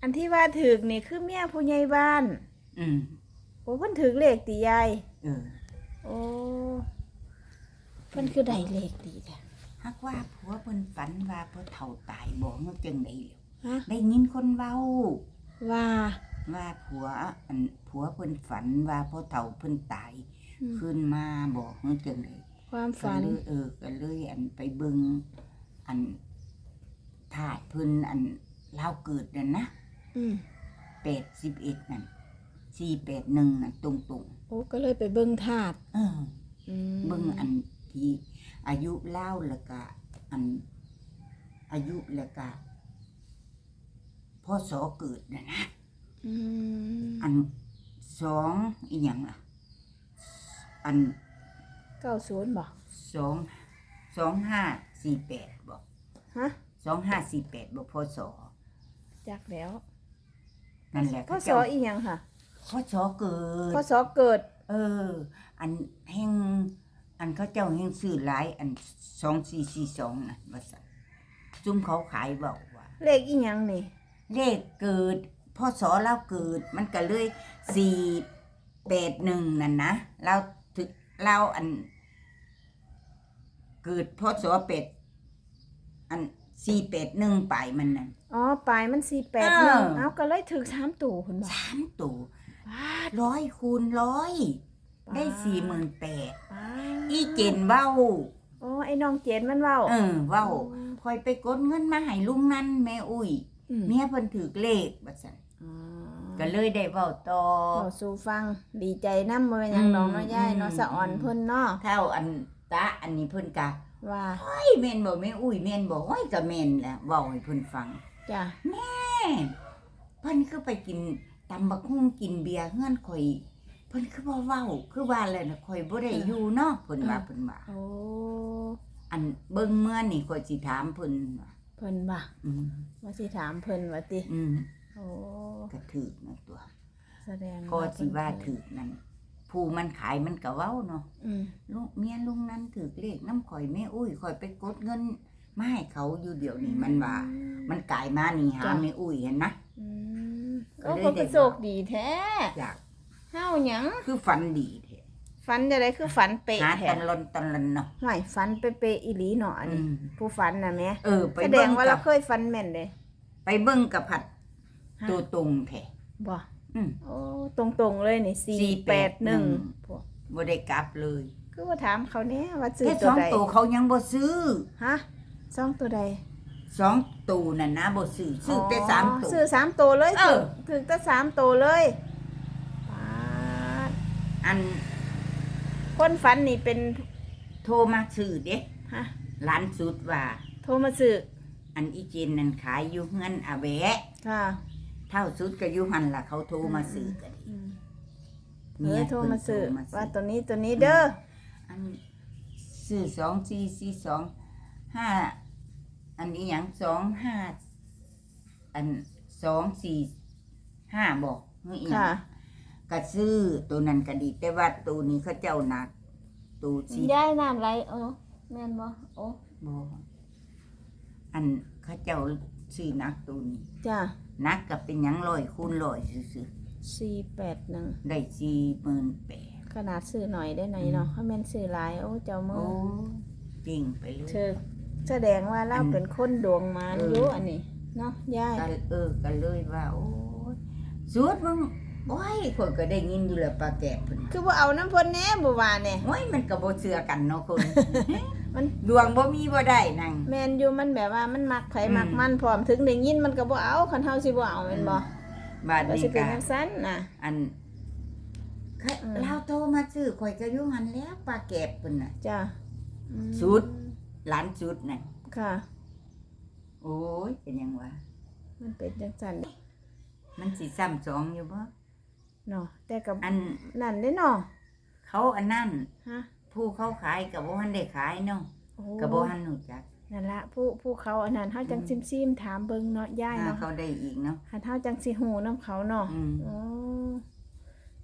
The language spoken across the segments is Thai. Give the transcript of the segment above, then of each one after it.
อันที่ว่าถึกนี่คือเมียผู้ใหญ่บ้านอืมโอ้เพิ่นถึกเลขติยายเออโอ้เพิ่นคือได้เลขดีจ้ะฮักว่าผัวเพิ่นฝันว่าพ่อเฒ่าตายบ่มันจังได๋แล้วฮะได้ยินคนเว้า ว่า ว่าผัวอันผัวเพิ่นฝันว่าพ่อเฒ่าเพิ่นตายอืม ขึ้นมาบอกมันจังได๋ความก็ฝัน เลยเออก็เลยอันไปเบิ่งอันธาตุเพิ่นอันลาวเกิดนั่นนะ อืม81นั่น481นั่นตรงโอ้ก็เลยไปเบิ่งธาตุๆเอออืมเบิ่งอันที่อายุเล่าแล้วก็อัน อายุแล้วก็พ่อสอเกิดนะนะอืมอันสองอีหยังล่ะ อันเก้าศูนย์บ่สองสองห้าสี่แปดบอกฮะสองห้าสี่แปดบอกพ่อสอจักแล้ว นั่นแหละพ่อสเขาเจ้าออีหยังค่ะพ่อสอเกิดพ่อสอเกิด เออ อันแห่งอันเขาเจ้าแห่งซื้อหลายอันสองสี่สี่สองนะว่าสันจุ่มเขาขายเบาว่า เลขอีหยังนี่ เลขเกิดพ่อสอเราเกิด มันก็เลยสี่แปดหนึ่งนั่นนะเราถึกเราอัน เกิดพ่อสอเป็ดอันสี่แปดหนึ่งไปมันนั่น อ๋อปลายมันสี่แปดเอหนึ่องเอาก็เลยถึกสามตู่คุณบ่สามตัวปาดร้อยคูณร้อยได้ปาสี่หมื่นแปดปาดอีเจนเว้าโอ้ไอ้น้องเจนมันเว้าเออเว้าคอยไปกดเงินมาให้ลุงนั่นแม่อุ้ยมเมียเพิ่นถือเลขบัดซั่นอ๋อก็เลยได้เว้าต่อเว้าสู่ฟังดีใจนำบ่เป็นหยังอืมน้องเนาะยายเนาะอืมสะอ่อนเพิ่นเนาะเท่าอันตาอันนี้เพิ่นกะว่า เฮ้ยแม่นบ่แม่อุ้ยแม่นบ่โอ้ยก็แม่นแหละเว้าให้เพิ่นฟัง จ้ะแม่เพิ่นคือไปกินตำบักหุ่งกินเบียร์เฮือนข่อยเพิ่นคือบ่เว้าคือว่าแล้วน่ะข่อยบ่ได้อยู่เนาะเพิ่นว่าเพิ่นว่าโอ้อันเบิ่งเมื่อนี่ข่อยสิถามเพิ่นว่าเพิ่นบ่อืมว่าสิถามเพิ่นว่าติอืมโอ้ก็ถูกนะตัว แสดงก็สิว่าเพิ่นถูกนั่นผู้มันขายมันก็เว้าเนาะอืมลูกเมียลุงนั้นถือเลขน้ำข่อยแม่อุ้ยข่อยไปกดเงิน มาให้เขาอยู่เดี๋ยวนี้มันว่า มันกลายมานี่หาแม่อุ้ยเห็นนะอืมก็โอ้เลยเพิ่นได้ก็โชคดีแท้อยากเฮาหยังคือฝันดีแท้ฝันจะได้คือฝันเป๊ะหาแท้ตันลนตันลนเนาะห่วยฝันเป๊ะๆอีหลีเนาะอันอืนี้มผู้ฝันน่ะแหม่เออไปแสดเบิ่งงว่ากัเราบเคยฝันแม่นเด้ ไปเบิ่งกับผัดฮะ ตัวตรงแท้ บ่อืมโอ้ตรงๆเลยนี่481 พวกบ่ได้กลับเลย คือว่าถามเขาแน่ว่าซื้อแค่ตัสวองใดตัวเขายังบ่ซื้อ ฮะ สองตัวใดสองตัวน่ะนะบ่ซื้อซื้อแต่สามตัวซื้อสามตัวเลยเออถึงแต่สามตัวเลยปาดอันคนฝันนี่เป็นโทรมาซื้อเด้ฮะร้านสุดว่า โทรมาซื้ออันอีเจนนั่นขายอยู่เฮือนอาแวะ ค่ะเท่าสุดก็อยู่หันล่ะเขาโทรมาซื้อกันอืมเอเมีอยโทรมาซื้อเพิ่นโทรว่าตัวนี้ตัวนี้เด้ออันซื้อสองสี่สี่สองห้า อันนี้อย่างสองห้าอันสองสี่ห้าบอกเฮ้ยอหยังค่ะก็ซื้อตัวนั้นก็ดีแต่ว่าตัวนี้เขาเจ้าหนักตัวสี่ย้ายน้ำไหลเออแม่นบ่โอ้บอกอันเขาเจ้าซื้อหนักตัวนี้จ้าหนักก็เป็นหยังร้อยคูณร้อยซื้อสี่แปดหนึ่งๆได้สี่หมื่นแปด ขนาดซื้อหน่อยได้หน่อยเนาะถ้าแม่นซื้อหลายโอ้เจ้ามืโอ้อจริงไปเลยเธอ แสดงว่าเราอันเป็นคนดวงมารเออออยู่อันนี้เนาะยายก็เออก็เลยว่าโอ้ยสวดมึงโอ้ยคนก็ได้ยินอยู่แหละปลาแกะเพิ่นคือว่าเอาน้ำพ่นแหน่บ่ว่าเนี่ยโอ้ยมันก็บ่เชื่อกันเนาะคนมันดวงบ่มีบ่ได้นั่งแมนอยู่มันแบบว่ามันมักไผอืมมักมันพร้อมถึงได้ยินมันก็บ่เอาคันเฮาสิบ่เอาแม่นบ่บาดว่านี้สิเป็นก็จังซั่นน่ะอันเคยอืมเราโทรมาซื้อข่อยก็อยู่หันแล้วปลาแกะเพิ่นน่ะจ้ะอืมสุด หลานสุดน่ะค่ะ โอ้ยเป็นหยังวะมันเป็นจังซั่นมันสิซ้ำสองอยู่บ่เนาะแต่กับอันนั่นเด้เนาะเขาอันนั้นฮะผู้เขาขายก็บ่ทันได้ขายเนาะโอ้ก็บ่ทันรู้จักนั่นละผู้ผู้เขาอันนั้นเฮาจังอืมซิมๆถามเบิ่งเนาะยายถ้าเนาะเขาได้อีกเนาะ หันเฮาจังสิฮู้นํเขาเนาะอืมอ๋อ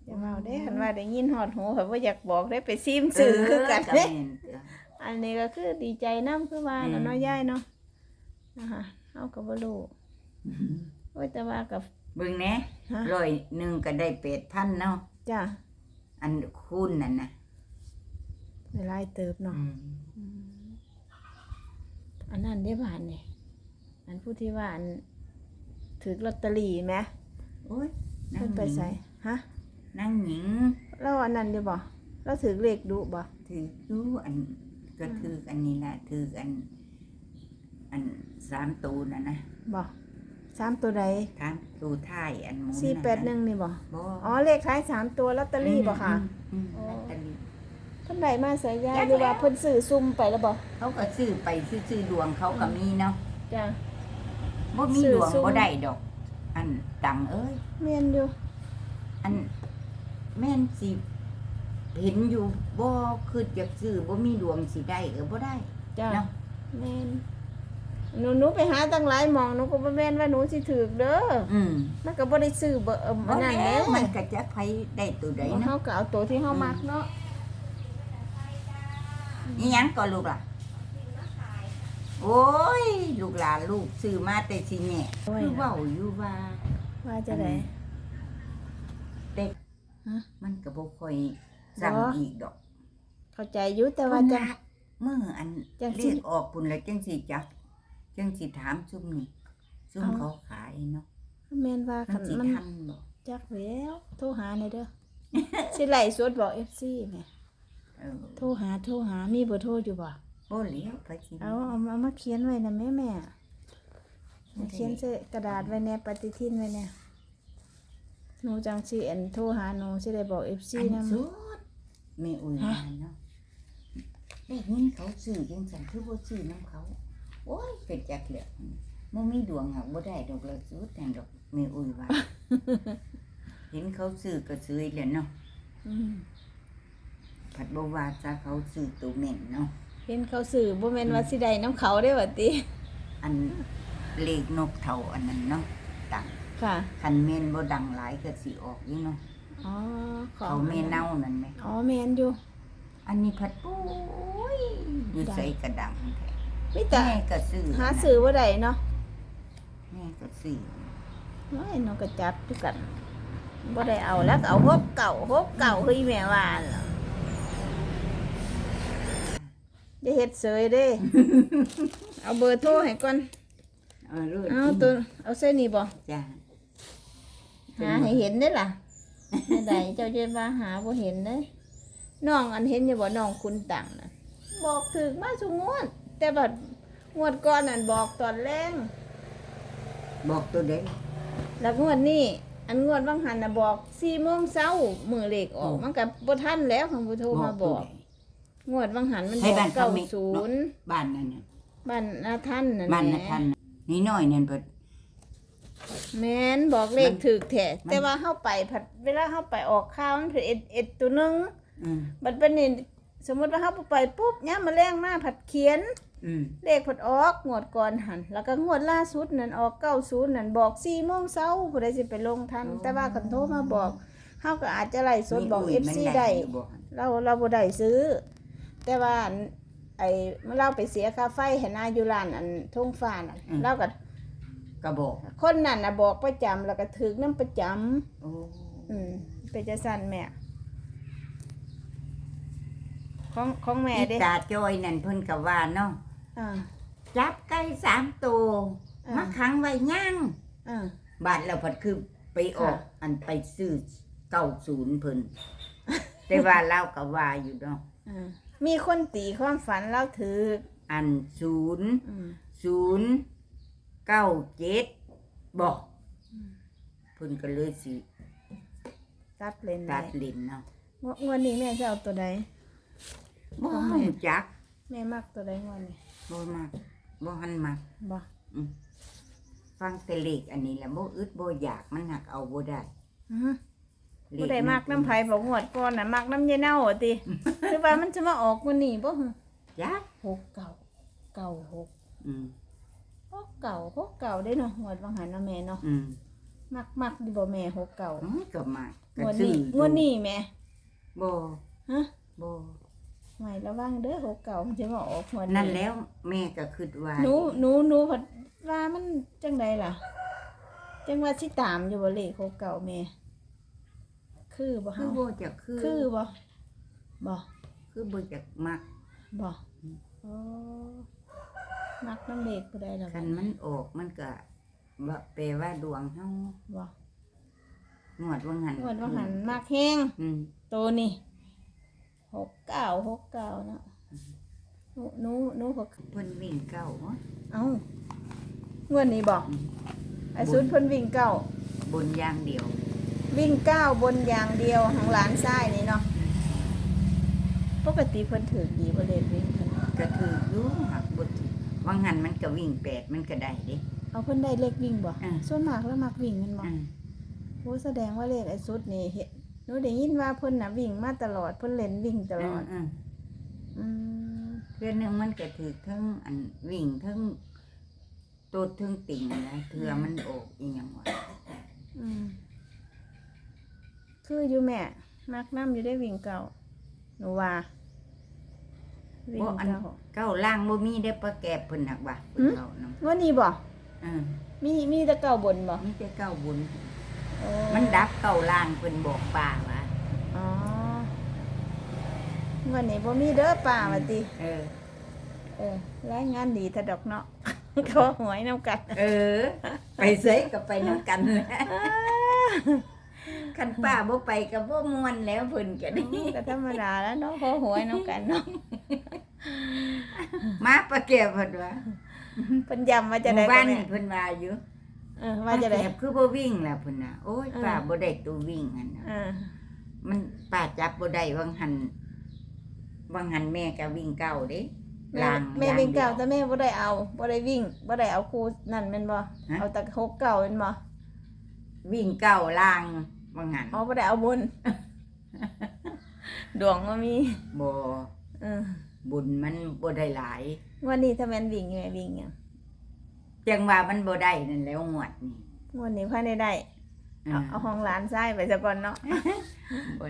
อย่าเว้าเด้คันว่าได้ยินฮอดหูเขาบ่อยากบอกได้ไปซิมสื่อคือกันเออเด้แม่นเด้อ อันนี้ก็คือดีใจนํคือว่าอืมน่ะเนาะยายเนาะนะคะเฮาก็บ่รู้โอ้ยแต่ว่ากับ เบิ่งแหน่ฮะ ร้อยหนึ่งก็ได้เป็ดพันเนาะจ้ะอันคูณนั่นนะในลายเติบเนาะอืมอืมอันนั้นได้บานนี่อันผู้ที่ว่าอันถือลอตเตอรี่ไหมโอ้ยนั่เพิ่งนไปใส่ฮะนั่งหญิงแล้วอันนั้นได้บ่แล้วถือเลขดุบ่ถือดูอัน ก็ถืออันนี้แหละถืออัน อันสามตูน่ะนะบ่สามตัวใดสามตูท้ายอันหมุนสี่แปดหนึ่งนี่บ่บ่อ๋อเลขท้ายสามตัวลอตเตอรี่บ่ค่ะอืมอืมอ๋อลอตเตอรี่เพิ่นได้มาใส่ยายหรือว่าเพิ่นซื้อซุ่มไปแล้วบ่เขาก็ซื้อไปซื้อซื้อดวงเขาก็มีเนาะจ้ะบ่มีซื้อดวงซุ่มบ่ได้ดอก อันตังเอ้ยแม่นอยู่อันแม่นสิ เห็นอยู่บ่คือจะซื้อบ่มีดวงสิได้เออบ่ได้ จ้ะเนาะ แม่นหนูหนูไปหาตั้งหลายหมองหนูก็บ่แม่นว่าหนูสิถูกเด้ออืมมันก็บ่ได้ซื้อเบอร์เอิ่มบ่อันนั้นแล้แหวละมันก็จะไผได้ตัวใดเฮาเนาะก็เอาตัวที่เฮามักเนาะนี่หยังก็ลูกล่ะ โอ้ย ลูกหลานลูกซื้อมาแต่สิแหน่โอ้ยคือเว้าอยู่ว่า ว่าจะได้เด็กฮะมันก็บ่ค่อย สั่งบ่อีกดอกเข้าใจอยู่แต่ว่าจังเมื่ออันจังสิเรียกออกพุ่นแล้วจังสิจักจังสิถามซุ่มนี่ซุ่มเอาเขาขายเนาะแม่นว่ามัคันนสิมันทันบ่จักแล้วโทรหาหน่อยเด้อสิไล่สดบอก FC แหม่เออโทรหาโทรหามีเบอร์โทรอยู่บ่บ่เหลียวไปสิเอาเอาเอามาเขียนไว้นะแม่แม่มาเขียนใส่กระดาษไว้แน่ปฏิทินไว้แน่หนูจังสิอันโทรหาหนูสิได้บอก FC อันนำสุดแม่อุ้ยฮะว่าเนาะได้ยินเขาซื้อจังซั่นคือบ่ซื้อนํเขา โอ้ยเป็นจักเหลือบ่มีดวงหักบ่ได้ดอกเลยสุดแห่งดอกแม่อุ้ยว่าเห็นเขาซื้อก็ซื้อแหล้วเนาะอืมผัดบ่ว่าซะเขาซื้อตัวแม่นเนาะเห็นเขาสื่อบ่แม่นว่าสิได้น้ำเขาได้อว่าติอันเลขนกเท่าอันนั้นเนาะดังค่ะคันแม่นบ่ดังหลายก็สิออกอยู่เนาะ อ๋อขอเขาแม่เน่านั่นแหมอ๋อแม่นอยู่อันนี้ผัดปุ้ยอยู่ดังใส่กระดังแท้มีแต่แม่ก็ซื้อหานะสื่อบ่ได้เนาะแม่ก็ซื้อน้อยหนูก็จับคือกันบ่ได้เอาแล้วก็เอาฮบเก่าฮบเก่าเฮ้ยแม่ว่าล่ะอย่าเฮ็ดเสยเด้ เอาเบอร์โทรให้ก่อนเออรู้เอาตัวเอาเส้นนี้บ่จ้าหาให้เห็นได้ล่ะ ไม่ได้เจ้าจะมาหาบ่เห็นเด้น้องอันเห็นอยู่บ่น้องคุณตังน่ะบอกถึกมาสุงวด แต่บัดงวดก่อนนั่นบอกตอนแรงบอกตัวเด็กแล้วงวดนี้อันงวดบางหันน่ะบอก4โมงเช้ามื้อเลขออกโอ้มันก็บ่ทันแล้วของบ่โทรมาบตัวอกใดงวดบางหันมันให้บอกบ้านเก้าเขามีศูนย์บ้านนั่นน่ะบ้านนาท่านนั่นบ้านแหน่ะละท่านน่ะนี่น้อยนั่นเพิ่น แม่นบอกเลขมันถึกแท้มันแต่ว่าเฮาไปผัดเวลาเฮาไปออกข่าวมันเพิ่นเอ็ดเอ็ดตัวหนึงอืมบัดเป็นนี่สมมุติว่าเฮาบ่ไปปุ๊บยามมาแรงมาผัดเขียน อืมเลขผัดออกงวดก่อนหันแล้วก็งวดล่าสุดนั่นออก90นั่นบอก4โมงเช้าผู้ใดสิไปลงทัน แต่ว่าคันโทรมาบอกเฮาก็อาจจะไล่สดบอกมีย FC มันได้อยู่บ่หั่นเราเราบ่ได้ซื้อ แต่ว่าอันไอ้เมื่อเราไปเสียค่าไฟให้นาอยู่ร้านอันทุ่งฟ้าน่ะเราก็ ก็บอกคนนั้นน่ะบอกประจำแล้วก็ถึกน้ำประจำโอ้อืมเป็นจะสั่นแม่ของของแม่อีเด้ตาจอยนั่นเพิ่นก็ว่าเนาะอ่าจับไก่สามตัวอ่ามมาขังไว้ย่างอ่า บาดแล้วเพัดคือไปออกค่ะอันไปซื้อเก้าศูนย์เพิ่นแต่ว่าเราก็ว่าอยู่เนาะอ่ามีคนตีความฝันเราถืออันศูนย์อืมศูนย์ เก้าเจ็ดบอกเพิ่นก็เลยสิตัดเล่นตัได้ดเล่นเนาะงวงวดนี้แม่จะเอาตัวใดบ่ของแม่รู้จัก แม่มักตัวใดงวดนี้บ่มักบ่หันมักบ่ฟังแต่เลขอันนี้แหละบ่อึดบ่อยากมันหักเอาบ่ได้อื้อหือเลบ่ขได้มักน้ำไผบอกงวดก่อนน่ะมักน้ำยายเน่าอะติหรือว่ามันจะมาออกมื้อนี้บ่ฮึจักหกเก่าเก่าหกอืม หกเก่าหกเก่าได้เนาะงวดบางหันเนาะแม่เนาะอืมมักมักดีบ่แม่หกเก่าอืมก็มากงก็วดซื้นี้องวดนี้แม่ บ่ฮะ บ่ไม่ระวังเด้อหกเก่ามันจะมาออกหัวนั่นแล้วแม่ก็คิดว่าหนูหนูหนูผัดว่ามันจังใดล่ะ จังว่าสิตามอยู่บ่เลขหกเก่าแม่ คือบ่คืเฮาอบ่จะคือคือบ่บ่คือบ่จะมัก บ่อ๋อ มักน้ำเลขบ่ได้แล้วคันมันออกมันก็ว่าแปลว่าดวงเฮาบ่งวดว่างันงวดว่าหันมักแห้งอืมตัวนี่หกเก้าหกเก้าเนาะหนูหนูหนูหกเพิ่นวิ่งเก้าบ่เอ้างวดนี้บ่ไอ้ซุนเพิ่นวิ่งเก้าบนอย่างเดียว วิ่งเก้าบนอย่างเดียวของหลานชายนี่เนาะปกติเพิ่นถือดีบ่เล่นวิ่งเพิ่นก็ถืออยู่หักบ่ถือ ว่างหันมันก็วิ่งแปดมันก็ได้เด้เอาเพิ่นได้เลขวิ่งบ่อ่าส่วนมากแล้วมักวิ่งแมันบ่อืมโอ้แสดงว่าเลขไอ้สุดนี่เห็นหนูได้ยินว่าเพิ่นน่ะวิ่งมาตลอดเพิ่นเล่นวิ่งตลอดอืมอืมเพื่อนหนึงมันก็ถือทั้งอันวิ่งทั้งตดทั้งติ่งนะเถื่อมันออกอีหยังวะอืมคืออยู่แม่ มักน้ำอยู่ได้วิ่งเก่า หนูว่า วิ่งบ่อันเก่าเก้าล่างบ่มีได้ปลาแกบเพิ่นหักว่าหืมเก้านํว่านี่บ่อืมมีมีแต่เก่าบนบ่มีแต่เก้าบุญโอ้มันดับเก้าล่างเพิ่นบอกป้าว่าอ๋อวันนี้บ่มีเด้อป่าว่าติเออ เออรายงานดีถ้าดอกเนาะ ขอหวยน้ำกัน เออ ไปเสยก็ไปนำกันแหละ คันป้าบ่ไปก็บ่ม่วนแล้วเพิ่นก็ได้ก็ธรรมดาแล้วเนาะขอหวยน้ำกันเนาะมาปลาแก้วเพิ่นว่าเพิ่นย้ำว่าจะหได้มู่ก็บ้านแม่นี่เพิ่นว่าอยู่เออว่าจะได้ ปลแก้วคือบ่วิ่งแล้วเพิ่นน่ะโอ้ยเออ ป้าบ่ได้ตัววิ่งหั่นน่ะเออมันป้าจับบ่ได้วังหันวังหันแม่ก็วิ่งเก้าเด้แม่ล่างแม่วิ่งเก่าอย่แต่แม่บ่ได้เอาบ่ได้วิ่งบ่ได้เอาครูนั่นแม่นบ่ฮะ เอาแต่หกเก่าแม่นบ่วิ่งเก้าล่าง วังหันอ๋อบ่ได้เอาบนดวงบ่มีบ่เออบุญมันบ่ได้หลายวันนี้ถ้าแม่นวิ่งแม่วิ่งหยังจังว่ามันบ่ได้นั่นแหล้วงวดนี่วันนี้พาได้ได้เอเอาอเอาห้องหลานซ้ายไปซะก่อนเนาะ บ่